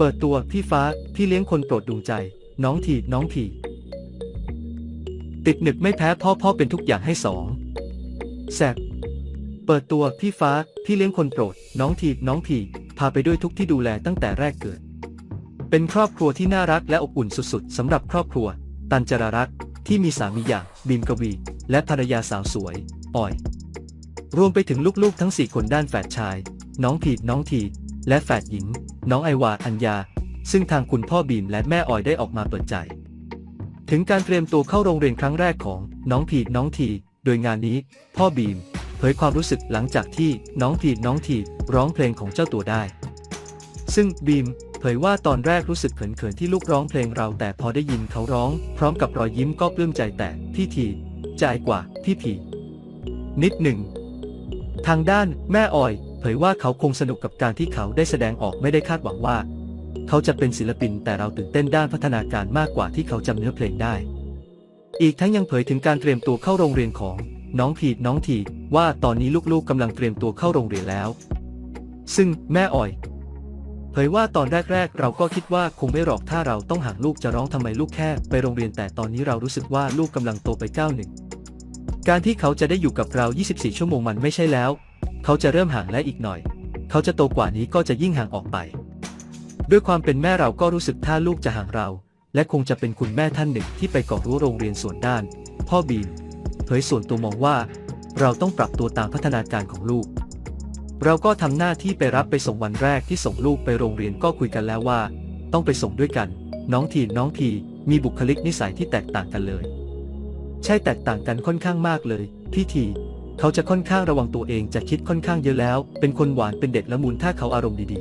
เปิดตัวพี่ฟ้าพี่เลี้ยงคนโปรดดวงใจ น้องทีน้องที ติดหนึกไม่แพ้พ่อพ่อเป็นทุกอย่างให้สองแสบเปิดตัวพี่ฟ้าพี่เลี้ยงคนโปรด น้องทีน้องทีพาไปด้วยทุกที่ดูแลตั้งแต่แรกเกิด เป็นครอบครัวที่น่ารักและอบอุ่นสุดๆสำหรับครอบครัว ตันจรารักษ์ที่มีสามีอย่างบีมกวี และภรรยาสาวสวยออย รวมไปถึงลูกๆทั้งสี่คนด้านแฝดชาย น้องพีน้องที และแฝดหญิง น้องไอวาอัญญา ซึ่งทางคุณพ่อบีมและแม่ออยได้ออกมาเปิดใจ ถึงการเตรียมตัวเข้าโรงเรียนครั้งแรกของน้องพีน้องที โดยงานนี้พ่อบีม เผยความรู้สึกหลังจากที่น้องพีน้องทีร้องเพลงของเจ้าตัวได้ ซึ่งบีมเผยว่าตอนแรกรู้สึกเขินๆที่ลูกร้องเพลงเราแต่พอได้ยินเขาร้อง พร้อมกับรอยยิ้มก็ปลื้มใจแต่พี่ทีใจกว่าพี่ผีนิดหนึ่ง ทางด้านแม่ออย ผยว่าเขาคงสนุกกับการที่เขาได้แสดงออกไม่ได้คาดหวังว่า เขาจะเป็นศิลปินแต่เราตื่นเต้นด้านพัฒนาการมากกว่าที่เขาจำเนื้อเพลงได้ อีกทั้งยังเผยถึงการเตรียมตัวเข้าโรงเรียนของน้องพีดน้องทีว่าตอนนี้ลูกๆกำลังเตรียมตัวเข้าโรงเรียนแล้ว ซึ่งแม่ออย เผยว่าตอนแรกๆ เราก็คิดว่าคงไม่หรอกถ้าเราต้องห่างลูกจะร้องทำไมลูกแค่ไปโรงเรียนแต่ตอนนี้เรารู้สึกว่าลูกกำลังโตไปก้าวหนึ่งการที่เขาจะได้อยู่กับเรา 24 ชั่วโมงมันไม่ใช่แล้ว เขาจะเริ่มห่างและอีกหน่อย เขาจะโตกว่านี้ก็จะยิ่งห่างออกไป ด้วยความเป็นแม่เราก็รู้สึกถ้าลูกจะห่างเรา และคงจะเป็นคุณแม่ท่านหนึ่งที่ไปก่อรู้โรงเรียนส่วนด้าน พ่อบีมเผยส่วนตัวมองว่า เราต้องปรับตัวตามพัฒนาการของลูก เราก็ทำหน้าที่ไปรับไปส่งวันแรกที่ส่งลูกไปโรงเรียนก็คุยกันแล้วว่า ต้องไปส่งด้วยกัน น้องทีน้องพีมีบุคลิกนิสัยที่แตกต่างกันเลย ใช่แตกต่างกันค่อนข้างมากเลย พี่ที เขาจะค่อนข้างระวังตัวเองจะคิดค่อนข้างเยอะแล้ว เป็นคนหวานเป็นเด็กละมุนถ้าเขาอารมณ์ดี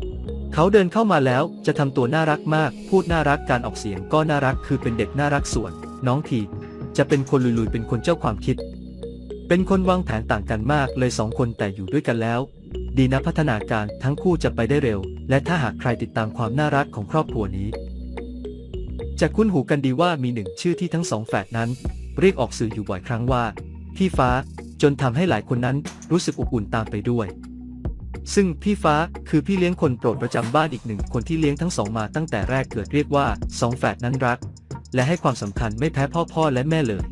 ๆ เขาเดินเข้ามาแล้วจะทำตัวน่ารักมาก พูดน่ารักการออกเสียงก็น่ารักคือเป็นเด็กน่ารักส่วน น้องทีจะเป็นคนลุยๆเป็นคนเจ้าความคิด เป็นคนวางแผนต่างกันมากเลยสองคนแต่อยู่ด้วยกันแล้ว ดีนะพัฒนาการทั้งคู่จะไปได้เร็ว และถ้าหากใครติดตามความน่ารักของครอบครัวนี้ จะคุ้นหูกันดีว่ามีหนึ่งชื่อที่ทั้งสองแฝดนั้น เรียกออกสื่ออยู่บ่อยครั้งว่าพี่ฟ้า จนทำให้หลายคนนั้นรู้สึกอบอุ่นตามไปด้วย ซึ่งพี่ฟ้าคือพี่เลี้ยงคนโปรดประจำบ้านอีกหนึ่งคนที่เลี้ยงทั้งสองมาตั้งแต่แรกเกิดเรียกว่าสองแฝดนั้นรัก และให้ความสำคัญไม่แพ้พ่อพ่อและแม่เลย